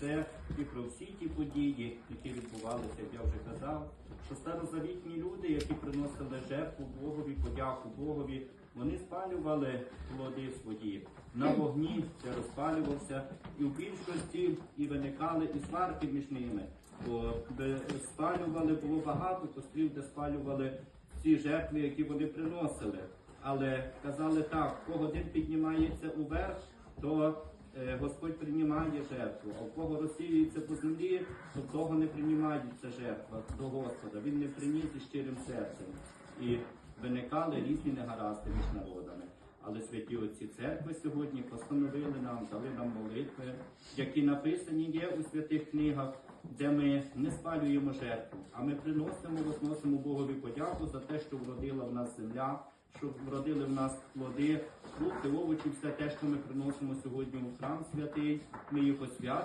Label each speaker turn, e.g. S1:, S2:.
S1: це і про всі ті події, які відбувалися, як я вже казав, що старозавітні люди, які приносили жертву Богові, подяку Богові, вони спалювали плоди свої на вогні, це розпалювався, і в більшості і виникали і сварки між ними. Бо спалювали, було багато кострів, де спалювали ці жертви, які вони приносили. Але казали так, кого один піднімається уверх, то Господь приймає жертву, а в кого розсіюється по землі, то в того не приймається жертва до Господа. Він не приніс із щирим серцем. І виникали різні негаразди між народами. Але святі отці церкви сьогодні постановили нам, дали нам молитви, які написані є у святих книгах, де ми не спалюємо жертву, а ми приносимо, возносимо Богові подяку за те, що вродила в нас земля, що вродили в нас плоди, фрукти, овочі, все те, що ми приносимо сьогодні у храм святий. Ми їх освячуємо.